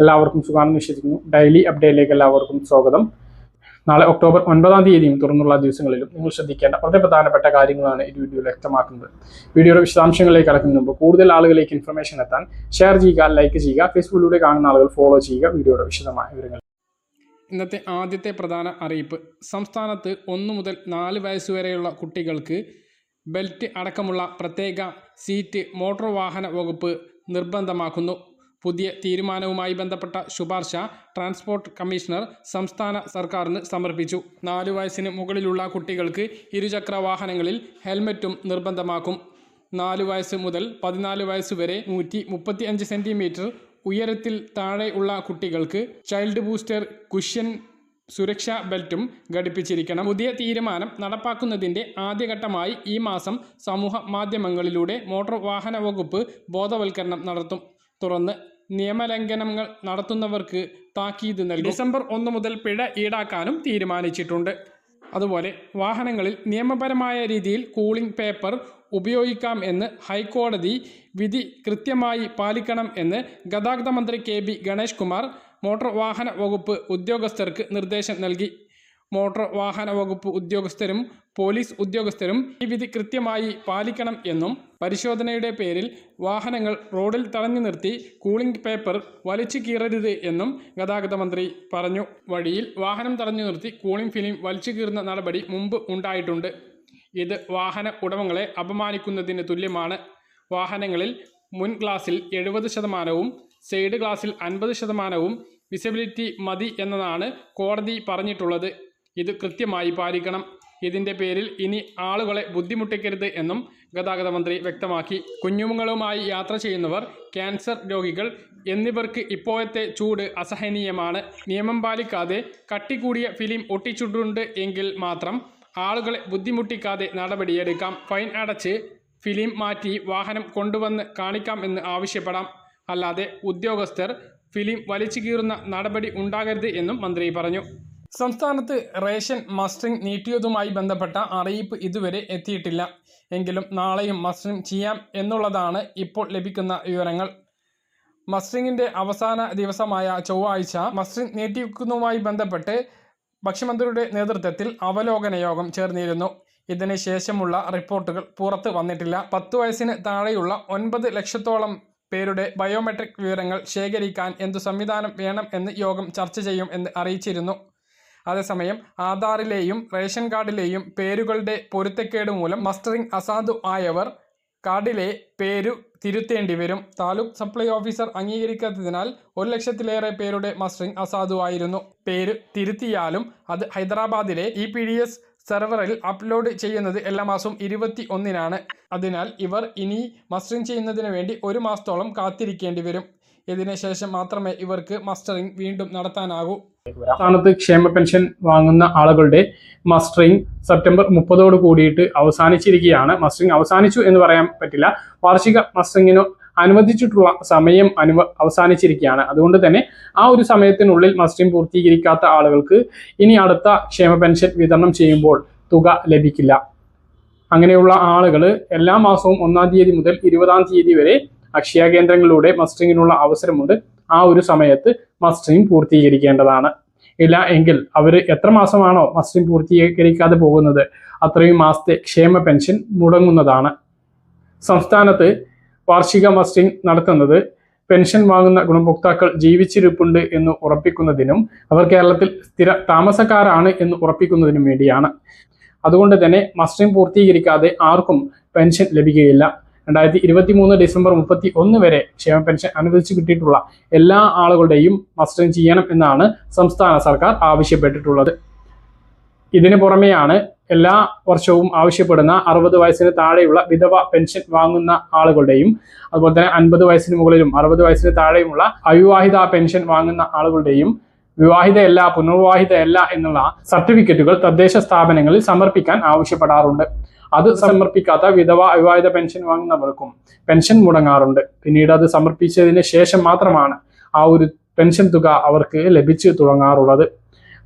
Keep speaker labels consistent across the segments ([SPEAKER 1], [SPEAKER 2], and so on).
[SPEAKER 1] എല്ലാവർക്കും സുഖമാണെന്ന് വിശ്വസിക്കുന്നു. ഡെയിലി അപ്ഡേറ്റിലേക്ക് എല്ലാവർക്കും സ്വാഗതം. നാളെ ഒക്ടോബർ ഒൻപതാം തീയതിയും തുറന്നുള്ള ദിവസങ്ങളിലും നിങ്ങൾ ശ്രദ്ധിക്കേണ്ട വളരെ പ്രധാനപ്പെട്ട കാര്യങ്ങളാണ് ഈ വീഡിയോയിൽ വ്യക്തമാക്കുന്നത്. വീഡിയോയുടെ വിശദാംശങ്ങളിലേക്ക് കടക്കുന്നതിന് മുമ്പ് കൂടുതൽ ആളുകളിലേക്ക് ഇൻഫർമേഷൻ എത്താൻ ഷെയർ ചെയ്യുക ലൈക്ക് ചെയ്യുക ഫേസ്ബുക്കിലൂടെ കാണുന്ന ആളുകൾ ഫോളോ ചെയ്യുക വീഡിയോയുടെ വിശദമായ വിവരങ്ങൾ. ഇന്നത്തെ ആദ്യത്തെ പ്രധാന അറിയിപ്പ്. സംസ്ഥാനത്ത് ഒന്നു മുതൽ നാല് വയസ്സുവരെയുള്ള കുട്ടികൾക്ക് ബെൽറ്റ് അടക്കമുള്ള പ്രത്യേക സീറ്റ് മോട്ടോർ വാഹന വകുപ്പ് നിർബന്ധമാക്കുന്നു. പുതിയ തീരുമാനവുമായി ബന്ധപ്പെട്ട ശുപാർശ ട്രാൻസ്പോർട്ട് കമ്മീഷണർ സംസ്ഥാന സർക്കാരിന് സമർപ്പിച്ചു. നാലു വയസ്സിന് മുകളിലുള്ള കുട്ടികൾക്ക് ഇരുചക്ര വാഹനങ്ങളിൽ ഹെൽമറ്റും നിർബന്ധമാക്കും. നാല് വയസ്സ് മുതൽ പതിനാല് വയസ്സ് വരെ നൂറ്റി മുപ്പത്തി അഞ്ച് സെന്റിമീറ്റർ ഉയരത്തിൽ താഴെയുള്ള കുട്ടികൾക്ക് ചൈൽഡ് ബൂസ്റ്റർ കുഷ്യൻ സുരക്ഷാ ബെൽറ്റും ഘടിപ്പിച്ചിരിക്കണം. പുതിയ തീരുമാനം നടപ്പാക്കുന്നതിന്റെ ആദ്യഘട്ടമായി ഈ മാസം സമൂഹ മാധ്യമങ്ങളിലൂടെ മോട്ടോർ വാഹന വകുപ്പ് ബോധവൽക്കരണം നടത്തും. തുറന്ന് നിയമലംഘനങ്ങൾ നടത്തുന്നവർക്ക് താക്കീത് നൽകും. ഡിസംബർ ഒന്ന് മുതൽ പിഴ ഈടാക്കാനും തീരുമാനിച്ചിട്ടുണ്ട്. അതുപോലെ വാഹനങ്ങളിൽ നിയമപരമായ രീതിയിൽ കൂളിംഗ് പേപ്പർ ഉപയോഗിക്കാം എന്ന് ഹൈക്കോടതി വിധി കൃത്യമായി പാലിക്കണം എന്ന് ഗതാഗത മന്ത്രി K B Ganesh Kumar motor വാഹന വകുപ്പ് ഉദ്യോഗസ്ഥർക്ക് നിർദ്ദേശം നൽകി. മോട്ടോർ വാഹന വകുപ്പ് ഉദ്യോഗസ്ഥരും പോലീസ് ഉദ്യോഗസ്ഥരും ഈ വിധി കൃത്യമായി പാലിക്കണം എന്നും പരിശോധനയുടെ പേരിൽ വാഹനങ്ങൾ റോഡിൽ തടഞ്ഞു നിർത്തി കൂളിംഗ് പേപ്പർ വലിച്ചു കീറരുത് എന്നും ഗതാഗത മന്ത്രി പറഞ്ഞു. വഴിയിൽ വാഹനം തടഞ്ഞു നിർത്തി കൂളിംഗ് ഫിലിം വലിച്ചു കീറുന്ന നടപടി മുമ്പ് ഉണ്ടായിട്ടുണ്ട്. ഇത് വാഹന ഉടമകളെ അപമാനിക്കുന്നതിന് തുല്യമാണ്. വാഹനങ്ങളിൽ മുൻ ഗ്ലാസിൽ എഴുപത് ശതമാനവും സൈഡ് ഗ്ലാസിൽ അൻപത് ശതമാനവും വിസിബിലിറ്റി മതി എന്നതാണ് കോടതി പറഞ്ഞിട്ടുള്ളത്. ഇത് കൃത്യമായി പാലിക്കണം. ഇതിന്റെ പേരിൽ ഇനി ആളുകളെ ബുദ്ധിമുട്ടിക്കരുത് എന്നും ഗതാഗത മന്ത്രി വ്യക്തമാക്കി. കുഞ്ഞുങ്ങളുമായി യാത്ര ചെയ്യുന്നവർ ക്യാൻസർ രോഗികൾ എന്നിവർക്ക് ഇപ്പോഴത്തെ ചൂട് അസഹനീയമാണ്. നിയമം പാലിക്കാതെ കട്ടിക്കൂടിയ ഫിലിം ഒട്ടിച്ചിട്ടുണ്ട് എങ്കിൽ മാത്രം ആളുകളെ ബുദ്ധിമുട്ടിക്കാതെ നടപടിയെടുക്കാം. ഫൈൻ അടച്ച് ഫിലിം മാറ്റി വാഹനം കൊണ്ടുവന്ന് കാണിക്കാം എന്ന് ആവശ്യപ്പെടാം. അല്ലാതെ ഉദ്യോഗസ്ഥർ ഫിലിം വലിച്ചു കീറുന്ന നടപടി ഉണ്ടാകരുത് എന്നും മന്ത്രി പറഞ്ഞു. സംസ്ഥാനത്ത് റേഷൻ മസ്റ്ററിംഗ് നീട്ടിയതുമായി ബന്ധപ്പെട്ട അറിയിപ്പ് ഇതുവരെ എത്തിയിട്ടില്ല. എങ്കിലും നാളെയും മസ്റ്ററിംഗ് ചെയ്യാം എന്നുള്ളതാണ് ഇപ്പോൾ ലഭിക്കുന്ന വിവരങ്ങൾ. മസ്റ്ററിംഗിന്റെ അവസാന ദിവസമായ ചൊവ്വാഴ്ച മസ്റ്ററിംഗ് നീട്ടിവെക്കുന്നതുമായി ബന്ധപ്പെട്ട് ഭക്ഷ്യമന്ത്രിയുടെ നേതൃത്വത്തിൽ അവലോകന യോഗം ചേർന്നിരുന്നു. ഇതിന് ശേഷമുള്ള റിപ്പോർട്ടുകൾ പുറത്ത് വന്നിട്ടില്ല. പത്ത് വയസ്സിന് താഴെയുള്ള ഒൻപത് ലക്ഷത്തോളം പേരുടെ ബയോമെട്രിക് വിവരങ്ങൾ ശേഖരിക്കാൻ എന്തു സംവിധാനം വേണം എന്ന് യോഗം ചർച്ച ചെയ്യും എന്ന് അറിയിച്ചിരുന്നു. അതേസമയം ആധാറിലെയും റേഷൻ കാർഡിലെയും പേരുകളുടെ പൊരുത്തക്കേട് മൂലം മസ്റ്ററിംഗ് അസാധു ആയവർ കാർഡിലെ പേരു തിരുത്തേണ്ടി വരും. താലൂക്ക് സപ്ലൈ ഓഫീസർ അംഗീകരിക്കാത്തതിനാൽ ഒരു ലക്ഷത്തിലേറെ പേരുടെ മസ്റ്ററിംഗ് അസാധുവായിരുന്നു പേര് തിരുത്തിയാലും അത് ഹൈദരാബാദിലെ ഇ പി ഡി എസ് സെർവറിൽ അപ്ലോഡ് ചെയ്യുന്നത് എല്ലാ മാസവും ഇരുപത്തി ഒന്നിനാണ് അതിനാൽ ഇവർ ഇനി മസ്റ്ററിംഗ് ചെയ്യുന്നതിന് വേണ്ടി ഒരു മാസത്തോളം കാത്തിരിക്കേണ്ടി വരും. ഇതിന് ശേഷം മാത്രമേ ഇവർക്ക് മസ്റ്ററിംഗ് വീണ്ടും നടത്താനാകൂ. സംസ്ഥാനത്ത് ക്ഷേമ പെൻഷൻ വാങ്ങുന്ന ആളുകളുടെ മസ്റ്ററിംഗ് സെപ്റ്റംബർ മുപ്പതോട് കൂടിയിട്ട് അവസാനിച്ചിരിക്കുകയാണ്. മസ്റ്ററിംഗ് അവസാനിച്ചു എന്ന് പറയാൻ പറ്റില്ല. വാർഷിക മസ്റ്ററിങ്ങിനു അനുവദിച്ചിട്ടുള്ള സമയം അനുവ അവസാനിച്ചിരിക്കുകയാണ്. അതുകൊണ്ട് തന്നെ ആ ഒരു സമയത്തിനുള്ളിൽ മസ്റ്ററിംഗ് പൂർത്തീകരിക്കാത്ത ആളുകൾക്ക് ഇനി അടുത്ത ക്ഷേമ പെൻഷൻ വിതരണം ചെയ്യുമ്പോൾ തുക ലഭിക്കില്ല. അങ്ങനെയുള്ള ആളുകൾ എല്ലാ മാസവും ഒന്നാം തീയതി മുതൽ ഇരുപതാം തീയതി വരെ അക്ഷയ കേന്ദ്രങ്ങളിലൂടെ മസ്റ്ററിങ്ങിനുള്ള അവസരമുണ്ട്. ആ ഒരു സമയത്ത് മസ്റ്ററിങ് പൂർത്തീകരിക്കേണ്ടതാണ്. ഇല്ല എങ്കിൽ അവർ എത്ര മാസമാണോ മസ്റ്ററിങ് പൂർത്തീകരിക്കാതെ പോകുന്നത്? അത്രയും മാസത്തെ ക്ഷേമ പെൻഷൻ മുടങ്ങുന്നതാണ്. സംസ്ഥാനത്ത് വാർഷിക മസ്റ്ററിങ് നടത്തുന്നത് പെൻഷൻ വാങ്ങുന്ന ഗുണഭോക്താക്കൾ ജീവിച്ചിരിപ്പുണ്ട് എന്ന് ഉറപ്പിക്കുന്നതിനും അവർ കേരളത്തിൽ സ്ഥിര താമസക്കാരാണ് എന്ന് ഉറപ്പിക്കുന്നതിനും വേണ്ടിയാണ്. അതുകൊണ്ട് തന്നെ മസ്റ്ററിംഗ് പൂർത്തീകരിക്കാതെ ആർക്കും പെൻഷൻ ലഭിക്കുകയില്ല. രണ്ടായിരത്തി ഇരുപത്തി മൂന്ന് ഡിസംബർ മുപ്പത്തി ഒന്ന് വരെ ക്ഷേമ പെൻഷൻ അനുവദിച്ചു കിട്ടിയിട്ടുള്ള എല്ലാ ആളുകളുടെയും മസ്റ്ററിംഗ് ചെയ്യണം എന്നാണ് സംസ്ഥാന സർക്കാർ ആവശ്യപ്പെട്ടിട്ടുള്ളത്. ഇതിന് പുറമെയാണ് എല്ലാ വർഷവും ആവശ്യപ്പെടുന്ന അറുപത് വയസ്സിന് താഴെയുള്ള വിധവ പെൻഷൻ വാങ്ങുന്ന ആളുകളുടെയും അതുപോലെ തന്നെ അൻപത് വയസ്സിന് മുകളിലും അറുപത് വയസ്സിന് താഴെയുമുള്ള അവിവാഹിത പെൻഷൻ വാങ്ങുന്ന ആളുകളുടെയും വിവാഹിതയല്ല പുനർവിവാഹിതയല്ല എന്നുള്ള സർട്ടിഫിക്കറ്റുകൾ തദ്ദേശ സ്ഥാപനങ്ങളിൽ സമർപ്പിക്കാൻ ആവശ്യപ്പെടാറുണ്ട്. അത് സമർപ്പിക്കാത്ത വിധവ അവിവാഹിത പെൻഷൻ വാങ്ങുന്നവർക്കും പെൻഷൻ മുടങ്ങാറുണ്ട്. പിന്നീട് അത് സമർപ്പിച്ചതിന് ശേഷം മാത്രമാണ് ആ ഒരു പെൻഷൻ തുക അവർക്ക് ലഭിച്ചു തുടങ്ങാറുള്ളത്.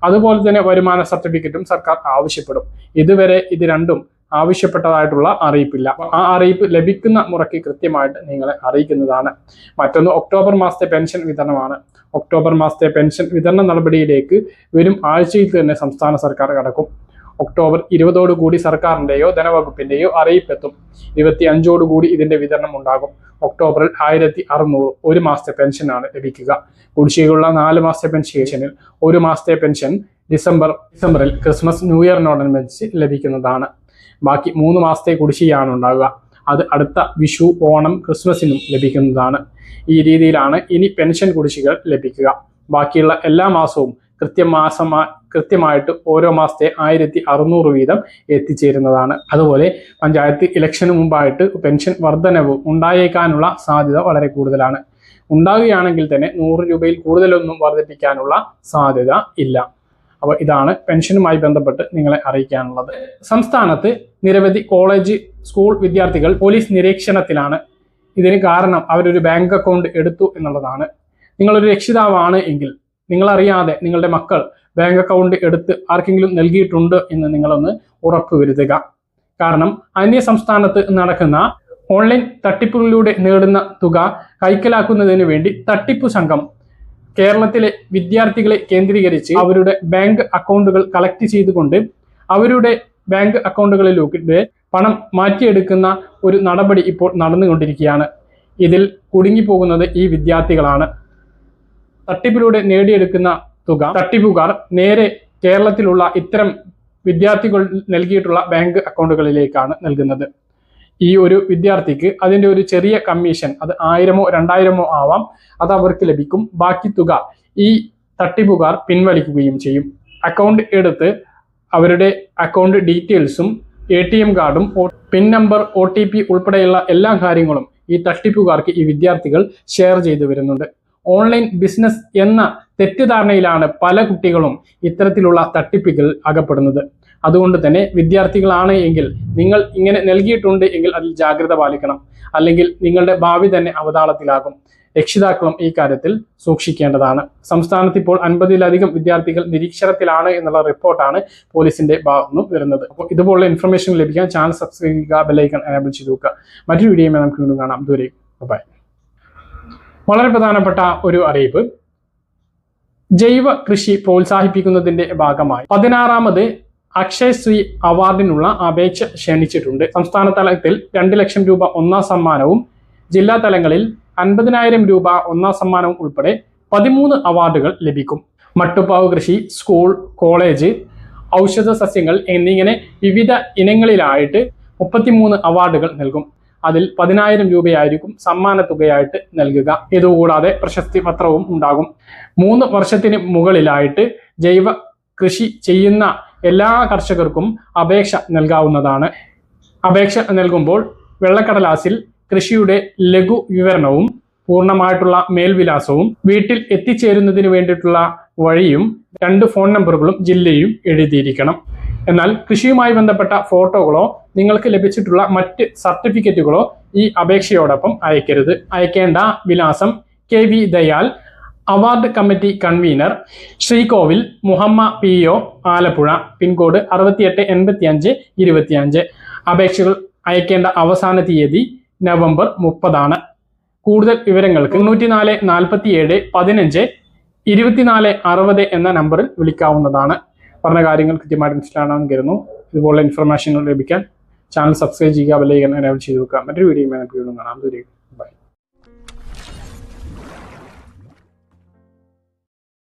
[SPEAKER 1] അതുപോലെ തന്നെ വരുമാന സർട്ടിഫിക്കറ്റും സർക്കാർ ആവശ്യപ്പെടും. ഇതുവരെ ഇത് രണ്ടും ആവശ്യപ്പെട്ടതായിട്ടുള്ള അറിയിപ്പില്ല. ആ അറിയിപ്പ് ലഭിക്കുന്ന മുറയ്ക്ക് കൃത്യമായിട്ട് നിങ്ങളെ അറിയിക്കുന്നതാണ്. മറ്റൊന്ന് ഒക്ടോബർ മാസത്തെ പെൻഷൻ വിതരണമാണ്. ഒക്ടോബർ മാസത്തെ പെൻഷൻ വിതരണ നടപടിയിലേക്ക് വരും ആഴ്ചയിൽ തന്നെ സംസ്ഥാന സർക്കാർ കടക്കും. ഒക്ടോബർ ഇരുപതോടുകൂടി സർക്കാരിന്റെയോ ധനവകുപ്പിന്റെയോ അറിയിപ്പെത്തും. ഇരുപത്തി അഞ്ചോടുകൂടി ഇതിന്റെ വിതരണം ഉണ്ടാകും. ഒക്ടോബറിൽ ആയിരത്തി അറുന്നൂറ് ഒരു മാസത്തെ പെൻഷനാണ് ലഭിക്കുക. കുടിശ്ശികയുള്ള നാല് മാസത്തെ പെൻഷനിൽ ഒരു മാസത്തെ പെൻഷൻ ഡിസംബർ ഡിസംബറിൽ ക്രിസ്മസ് ന്യൂ ഇയറിനോടനുബന്ധിച്ച് ലഭിക്കുന്നതാണ്. ബാക്കി മൂന്ന് മാസത്തെ കുടിശ്ശികയാണ് ഉണ്ടാകുക. അത് അടുത്ത വിഷു ഓണം ക്രിസ്മസിനും ലഭിക്കുന്നതാണ്. ഈ രീതിയിലാണ് ഇനി പെൻഷൻ കുടിശ്ശികൾ ലഭിക്കുക. ബാക്കിയുള്ള എല്ലാ മാസവും കൃത്യമാസമാ കൃത്യമായിട്ട് ഓരോ മാസത്തെ ആയിരത്തി അറുന്നൂറ് വീതം എത്തിച്ചേരുന്നതാണ്. അതുപോലെ പഞ്ചായത്ത് ഇലക്ഷന് മുമ്പായിട്ട് പെൻഷൻ വർധനവും ഉണ്ടായേക്കാനുള്ള സാധ്യത വളരെ കൂടുതലാണ്. ഉണ്ടാവുകയാണെങ്കിൽ തന്നെ നൂറ് രൂപയിൽ കൂടുതലൊന്നും വർദ്ധിപ്പിക്കാനുള്ള സാധ്യത ഇല്ല. അപ്പോൾ ഇതാണ് പെൻഷനുമായി ബന്ധപ്പെട്ട് നിങ്ങളെ അറിയിക്കാനുള്ളത്. സംസ്ഥാനത്ത് നിരവധി കോളേജ് സ്കൂൾ വിദ്യാർത്ഥികൾ പോലീസ് നിരീക്ഷണത്തിലാണ്. ഇതിന് കാരണം അവരൊരു ബാങ്ക് അക്കൗണ്ട് എടുത്തു എന്നുള്ളതാണ്. നിങ്ങളൊരു രക്ഷിതാവാണ് എങ്കിൽ നിങ്ങളറിയാതെ നിങ്ങളുടെ മക്കൾ ബാങ്ക് അക്കൗണ്ട് എടുത്ത് ആർക്കെങ്കിലും നൽകിയിട്ടുണ്ട് എന്ന് നിങ്ങളൊന്ന് ഉറപ്പുവരുത്തുക. കാരണം അന്യ സംസ്ഥാനത്ത് നടക്കുന്ന ഓൺലൈൻ തട്ടിപ്പുകളിലൂടെ നേടുന്ന തുക കൈക്കലാക്കുന്നതിന് വേണ്ടി തട്ടിപ്പു സംഘം കേരളത്തിലെ വിദ്യാർത്ഥികളെ കേന്ദ്രീകരിച്ച് അവരുടെ ബാങ്ക് അക്കൗണ്ടുകൾ കളക്ട് ചെയ്തുകൊണ്ട് അവരുടെ ബാങ്ക് അക്കൗണ്ടുകളിലൂടെ പണം മാറ്റിയെടുക്കുന്ന ഒരു നടപടി ഇപ്പോൾ നടന്നുകൊണ്ടിരിക്കുകയാണ്. ഇതിൽ കുടുങ്ങിപ്പോകുന്നത് ഈ വിദ്യാർത്ഥികളാണ്. തട്ടിപ്പിലൂടെ നേടിയെടുക്കുന്ന തുക. തട്ടിപ്പുകാർ നേരെ കേരളത്തിലുള്ള ഇത്തരം വിദ്യാർത്ഥികൾ നൽകിയിട്ടുള്ള ബാങ്ക് അക്കൗണ്ടുകളിലേക്കാണ് നൽകുന്നത്. ഈ ഒരു വിദ്യാർത്ഥിക്ക് അതിന്റെ ഒരു ചെറിയ കമ്മീഷൻ അത് ആയിരമോ രണ്ടായിരമോ ആവാം അത് അവർക്ക് ലഭിക്കും. ബാക്കി തുക ഈ തട്ടിപ്പുകാർ പിൻവലിക്കുകയും ചെയ്യും. അക്കൗണ്ട് എടുത്ത് അവരുടെ അക്കൗണ്ട് ഡീറ്റെയിൽസും എ ടി എം കാർഡും pin number O T P ഉൾപ്പെടെയുള്ള എല്ലാ കാര്യങ്ങളും ഈ തട്ടിപ്പുകാർക്ക് ഈ വിദ്യാർത്ഥികൾ ഷെയർ ചെയ്തു വരുന്നുണ്ട്. ഓൺലൈൻ ബിസിനസ് എന്ന തെറ്റിദ്ധാരണയിലാണ് പല കുട്ടികളും ഇത്തരത്തിലുള്ള തട്ടിപ്പുകൾ അകപ്പെടുന്നത്. അതുകൊണ്ട് തന്നെ വിദ്യാർത്ഥികളാണ് എങ്കിൽ നിങ്ങൾ ഇങ്ങനെ നൽകിയിട്ടുണ്ട് എങ്കിൽ അതിൽ ജാഗ്രത പാലിക്കണം. അല്ലെങ്കിൽ നിങ്ങളുടെ ഭാവി തന്നെ അവതാളത്തിലാകും. രക്ഷിതാക്കളും ഈ കാര്യത്തിൽ സൂക്ഷിക്കേണ്ടതാണ്. സംസ്ഥാനത്ത് ഇപ്പോൾ അൻപതിലധികം വിദ്യാർത്ഥികൾ നിരീക്ഷണത്തിലാണ് എന്നുള്ള റിപ്പോർട്ടാണ് പോലീസിന്റെ ഭാഗത്തുനിന്നും വരുന്നത്. അപ്പോൾ ഇതുപോലുള്ള ഇൻഫർമേഷൻ ലഭിക്കാൻ ചാനൽ സബ്സ്ക്രൈബ് ചെയ്യുക ബെല്ലൈക്കൺ എനേബിൾ ചെയ്തു നോക്കുക മറ്റൊരു വീഡിയോയുമായി നമുക്ക് വീണ്ടും കാണാം. ദൂരെ ബൈ വളരെ പ്രധാനപ്പെട്ട ഒരു അറിയിപ്പ്. ജൈവ കൃഷി പ്രോത്സാഹിപ്പിക്കുന്നതിന്റെ ഭാഗമായി പതിനാറാമത് അക്ഷയശ്രീ അവാർഡിനുള്ള അപേക്ഷ ക്ഷണിച്ചിട്ടുണ്ട്. സംസ്ഥാന തലത്തിൽ രണ്ട് ലക്ഷം രൂപ ഒന്നാം സമ്മാനവും ജില്ലാ തലങ്ങളിൽ അൻപതിനായിരം രൂപ ഒന്നാം സമ്മാനവും ഉൾപ്പെടെ പതിമൂന്ന് അവാർഡുകൾ ലഭിക്കും. മട്ടുപ്പാവ് കൃഷി സ്കൂൾ കോളേജ് ഔഷധ സസ്യങ്ങൾ എന്നിങ്ങനെ വിവിധ ഇനങ്ങളിലായിട്ട് മുപ്പത്തിമൂന്ന് അവാർഡുകൾ നൽകും. അതിൽ പതിനായിരം രൂപയായിരിക്കും സമ്മാന തുകയായിട്ട് നൽകുക. ഇതുകൂടാതെ പ്രശസ്തി പത്രവും ഉണ്ടാകും. മൂന്ന് വർഷത്തിന് മുകളിലായിട്ട് ജൈവ കൃഷി ചെയ്യുന്ന എല്ലാ കർഷകർക്കും അപേക്ഷ നൽകാവുന്നതാണ്. അപേക്ഷ നൽകുമ്പോൾ വെള്ളക്കടലാസിൽ കൃഷിയുടെ ലഘു വിവരണവും പൂർണമായിട്ടുള്ള മേൽവിലാസവും വീട്ടിൽ എത്തിച്ചേരുന്നതിന് വേണ്ടിയിട്ടുള്ള വഴിയും രണ്ട് ഫോൺ നമ്പറുകളും ജില്ലയും എഴുതിയിരിക്കണം. എന്നാൽ കൃഷിയുമായി ബന്ധപ്പെട്ട ഫോട്ടോകളോ നിങ്ങൾക്ക് ലഭിച്ചിട്ടുള്ള മറ്റ് സർട്ടിഫിക്കറ്റുകളോ ഈ അപേക്ഷയോടൊപ്പം അയക്കരുത്. അയക്കേണ്ട വിലാസം K V Dayal award committee convener Sreekovil Muhamma P O Alappuzha pin code അറുപത്തിയെട്ട് എൺപത്തി അഞ്ച് ഇരുപത്തിയഞ്ച്. അപേക്ഷകൾ അയക്കേണ്ട അവസാന തീയതി നവംബർ മുപ്പതാണ്. കൂടുതൽ വിവരങ്ങൾക്ക് തൊണ്ണൂറ്റി തൊണ്ണൂറ്റിനാല് നാൽപ്പത്തിയേഴ് പതിനഞ്ച് ഇരുപത്തിനാല് അറുപത് എന്ന നമ്പറിൽ വിളിക്കാവുന്നതാണ്. പറഞ്ഞ കാര്യങ്ങൾ കൃത്യമായിട്ട് മനസ്സിലാണെന്ന് കരുതുന്നു. ഇതുപോലുള്ള ഇൻഫർമേഷനുകൾ ലഭിക്കാൻ ചാനൽ സബ്സ്ക്രൈബ് ചെയ്യുക ബെല്ലൈക്കൻ എനേബിൾ ചെയ്ത് വെക്കുക. മറ്റൊരു വീഡിയോ കാണാം. ബൈ